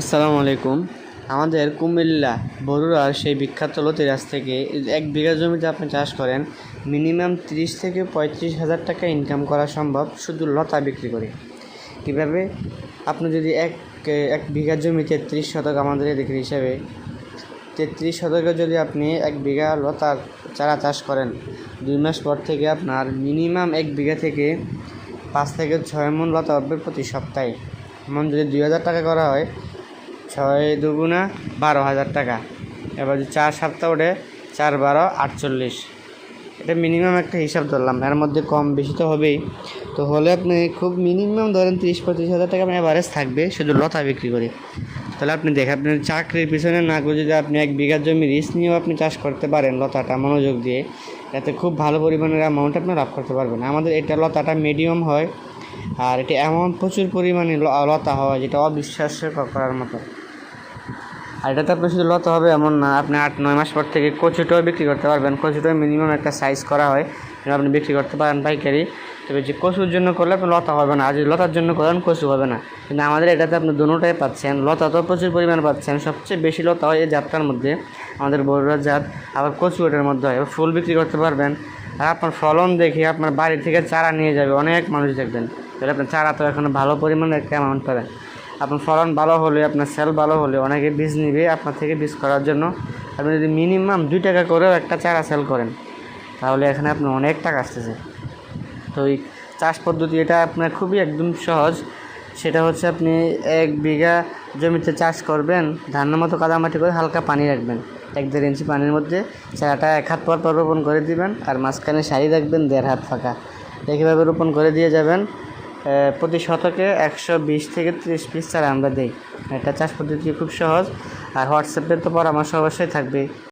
আসসালামু আলাইকুম। আমাদের কুমিল্লা বরুড়ার সেই বিখ্যাত লতিরাজ থেকে এক বিঘা জমিতে আপনি চাষ করেন, মিনিমাম তিরিশ থেকে পঁয়ত্রিশ হাজার টাকা ইনকাম করা সম্ভব শুধু লতা বিক্রি করে। কীভাবে? আপনি যদি এক এক বিঘা জমি তেত্রিশ শতক আমাদের এদিকের হিসাবে, তেত্রিশ শতকে যদি আপনি এক বিঘা লতার চারা চাষ করেন, দুই মাস পর থেকে আপনার মিনিমাম এক বিঘা থেকে পাঁচ থেকে ছয় মন লতা হবে প্রতি সপ্তাহে। এমন যদি দুই হাজার টাকা করা হয় ছয় দুগুণা বারো হাজার টাকা। এবার যদি চার সপ্তাহ ওঠে, চার বারো আটচল্লিশ। এটা মিনিমাম একটা হিসাব ধরলাম, এর মধ্যে কম বেশি তো হবেই। তো হলে আপনি খুব মিনিমাম ধরেন তিরিশ পঁয়ত্রিশ হাজার টাকা আপনার অ্যাভারেজ থাকবে, শুধু লতা বিক্রি করে। তাহলে আপনি দেখেন, আপনি চাকরির পিছনে না করে যদি আপনি এক বিঘা জমি রিস্ক নিয়েও আপনি চাষ করতে পারেন লতাটা মনোযোগ দিয়ে, এতে খুব ভালো পরিমাণের অ্যামাউন্ট আপনি লাভ করতে পারবেন। আমাদের এটা লতাটা মিডিয়াম হয়, আর এটা এমন প্রচুর পরিমাণে লতা হয় যেটা অবিশ্বাস্য করার মতো। আর এটাতে আপনি শুধু লতা হবে এমন না, আপনি আট, নয় মাস পর থেকে কচুটাও বিক্রি করতে পারবেন। কচুটাও মিনিমাম একটা সাইজ করা হয়, যেটা আপনি বিক্রি করতে পারেন পাইকারি। তবে যে কচুর জন্য করলে আপনি লতা হবে না, আর যদি লতার জন্য করেন কচু হবে না। কিন্তু আমাদের এটাতে আপনি দুটোটাই পাচ্ছেন। লতা তো প্রচুর পরিমাণে পাচ্ছেন। সবচেয়ে বেশি লতা হয় এই জাতটার মধ্যে। আমাদের বড়ুরা জাত, আবার কচু এটার মধ্যে হয়। ফুল বিক্রি করতে পারবেন। আর আপনার ফলন দেখে আপনার বাড়ি থেকে চারা নিয়ে যাবে। অনেক মানুষ দেখবেন। তাহলে আপনার চারা তো এখন ভালো পরিমাণে একটা অ্যামাউন্ট পাবেন। আপনার ফলন ভালো হলে, আপনার সেল ভালো হলে অনেকে বীজ নিবে আপনার থেকে বীজ করার জন্য। আপনি যদি মিনিমাম দুই টাকা করেও একটা চারা সেল করেন, তাহলে এখানে আপনার অনেক টাকা আসতেছে। তো এই চাষ পদ্ধতি এটা আপনার খুবই একদম সহজ। সেটা হচ্ছে আপনি এক বিঘা জমিতে চাষ করবেন, ধানের মতো কাদামাটি করে হালকা পানি রাখবেন। এক দেড় ইঞ্চি পানির মধ্যে চারাটা এক হাত পর পর রোপণ করে দিবেন, আর মাঝখানে সারি রাখবেন দেড় হাত ফাঁকা। একইভাবে রোপণ করে দিয়ে যাবেন প্রতি শতকে একশো বিশ থেকে ত্রিশ পিস চারা আমরা দিই। এটা চাষ পদ্ধতি খুব সহজ। আর হোয়াটসঅ্যাপে তো পরামর্শ অবশ্যই থাকবে